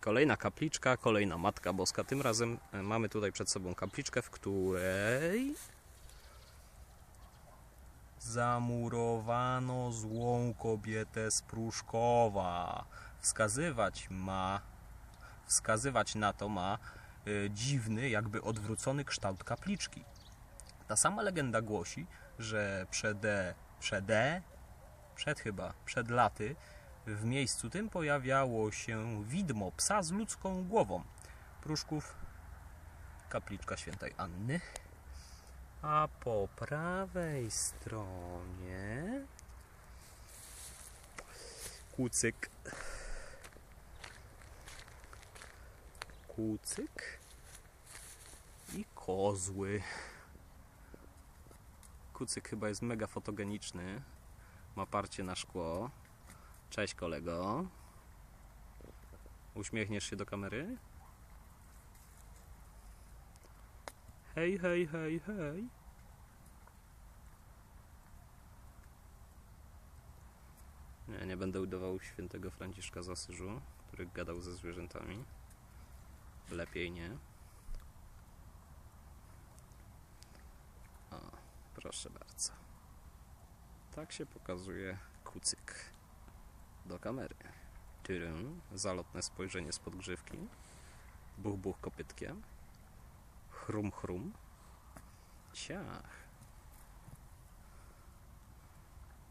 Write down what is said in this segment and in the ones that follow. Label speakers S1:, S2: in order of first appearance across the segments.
S1: Kolejna kapliczka, kolejna Matka Boska. Tym razem e, mamy tutaj przed sobą kapliczkę, w której zamurowano złą kobietę z Pruszkowa. Wskazywać ma, wskazywać na to ma e, dziwny, jakby odwrócony kształt kapliczki. Ta sama legenda głosi, że przed, przed, przed chyba, przed laty w miejscu tym pojawiało się widmo psa z ludzką głową. Pruszków, kapliczka świętej Anny. A po prawej stronie kucyk. Kucyk i kozły. Kucyk chyba jest mega fotogeniczny. Ma parcie na szkło. Cześć kolego. Uśmiechniesz się do kamery? Hej, hej, hej, hej. Nie, nie będę udawał świętego Franciszka z Asyżu, który gadał ze zwierzętami. Lepiej nie. O, proszę bardzo. Tak się pokazuje kucyk do kamery. Tyrym, zalotne spojrzenie spod grzywki. Buch, buch kopytkiem. Chrum, chrum. Ciach.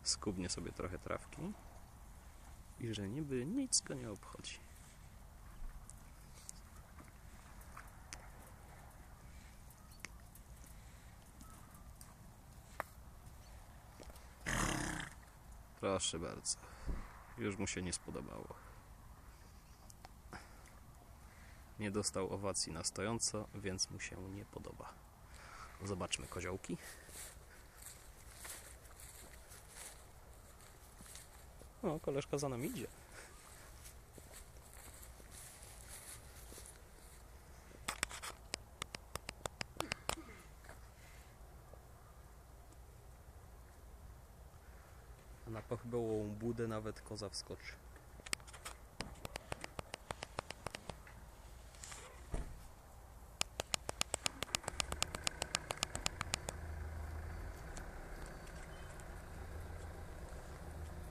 S1: Skubnie sobie trochę trawki. I że niby nic go nie obchodzi. Proszę bardzo. Już mu się nie spodobało. Nie dostał owacji na stojąco, więc mu się nie podoba. Zobaczmy koziołki. O, koleżka za nami idzie. Na pochybową budę nawet koza wskoczy.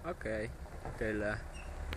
S1: Okej, tyle.